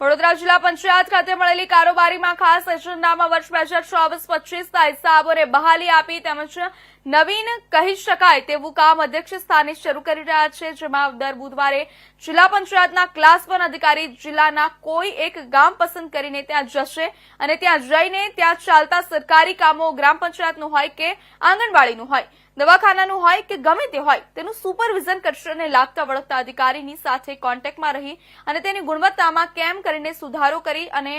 વડોદરા જિલ્લા પંચાયત ખાતે મળેલી કારોબારીમાં ખાસ એજન્ડામાં વર્ષ બે હજાર ચોવીસ પચીસના હિસાબોને બહાલી આપી તેમજ નવીન કહી શકાય તેવું કામ અધ્યક્ષ સ્થાને શરૂ કરી રહ્યા છે, જેમાં દર બુધવારે જિલ્લા પંચાયતના ક્લાસ વન અધિકારી જિલ્લાના કોઈ એક ગામ પસંદ કરીને ત્યાં જશે અને ત્યાં જઈને ત્યાં ચાલતા સરકારી કામો ગ્રામ પંચાયતનું હોય કે આંગણવાડીનું હોય, દવાખાનાનું હોય કે ગમે તે હોય, તેનું સુપરવિઝન કરશે અને લાગતા વળગતા અધિકારીની સાથે કોન્ટેક્ટમાં રહી અને તેની ગુણવત્તામાં કેમ કરીને સુધારો કરી અને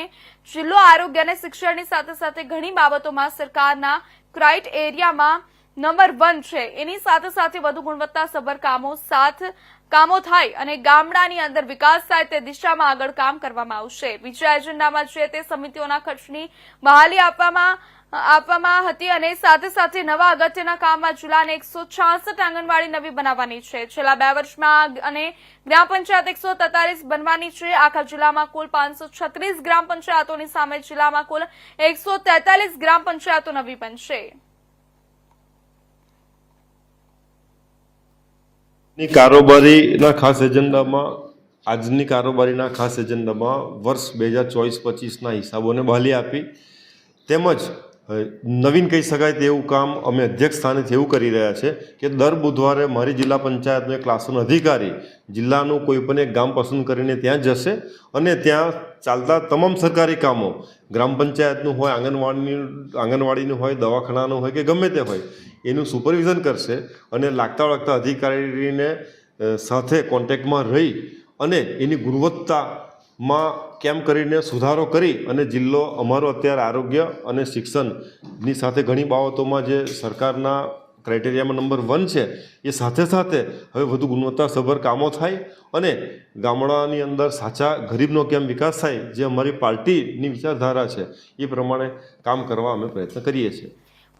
જિલ્લો આરોગ્ય અને શિક્ષણની સાથે સાથે ઘણી બાબતોમાં સરકારના ક્રાઇટ એરિયામાં નંબર વન છે. એની સાથે સાથે વધુ ગુણવત્તાસભર કામો સાથ કામો થાય અને ગામડાની અંદર વિકાસ થાય તે દિશામાં આગળ કામ કરવામાં આવશે. બીજા એજન્ડામાં છે તે સમિતિઓના ખર્ચની બહાલી આપવામાં આપવામાં હતી અને સાથે સાથે નવા અગત્યના કામમાં જિલ્લાને એકસો છાસઠ આંગણવાડી નવી બનાવવાની છે. છેલ્લા બે વર્ષમાં અને ગ્રામ પંચાયત એકસો તેતાલીસ બનવાની છે. આખા જિલ્લામાં કુલ પાંચસો છત્રીસ ગ્રામ પંચાયતોની સામે જિલ્લામાં કુલ એકસો તેતાલીસ ગ્રામ પંચાયતો નવી બનશે. કારોબારીના ખાસ એજન્ડામાં, આજની કારોબારીના ખાસ એજન્ડામાં વર્ષ બે હજાર ચોવીસ પચીસના હિસાબોને બહાલી આપી. તેમજ નવીન કહી શકાય તેવું કામ અમે અધ્યક્ષ સ્થાનેથી એવું કરી રહ્યા છે કે દર બુધવારે મારી જિલ્લા પંચાયતનો એક ક્લાસનો અધિકારી જિલ્લાનું કોઈ પણ એક ગામ પસંદ કરીને ત્યાં જશે અને ત્યાં ચાલતા તમામ સરકારી કામો, ગ્રામ પંચાયતનું હોય, આંગણવાડીની, આંગણવાડીનું હોય, દવાખાનાનું હોય કે ગમે તે હોય, એનું સુપરવિઝન કરશે અને લાગતા વળગતા અધિકારીને સાથે કોન્ટેક્ટમાં રહી અને એની ગુણવત્તામાં કેમ કરીને સુધારો કરી અને જિલ્લો અમારો અત્યારે આરોગ્ય અને શિક્ષણની સાથે ઘણી બાબતોમાં જે સરકારના ક્રાઇટેરિયામાં નંબર વન છે, એ સાથે સાથે હવે વધુ ગુણવત્તાસભર કામો થાય અને ગામડાની અંદર સાચા ગરીબનો કેમ વિકાસ થાય, જે અમારી પાર્ટીની વિચારધારા છે, એ પ્રમાણે કામ કરવા અમે પ્રયત્ન કરીએ છીએ.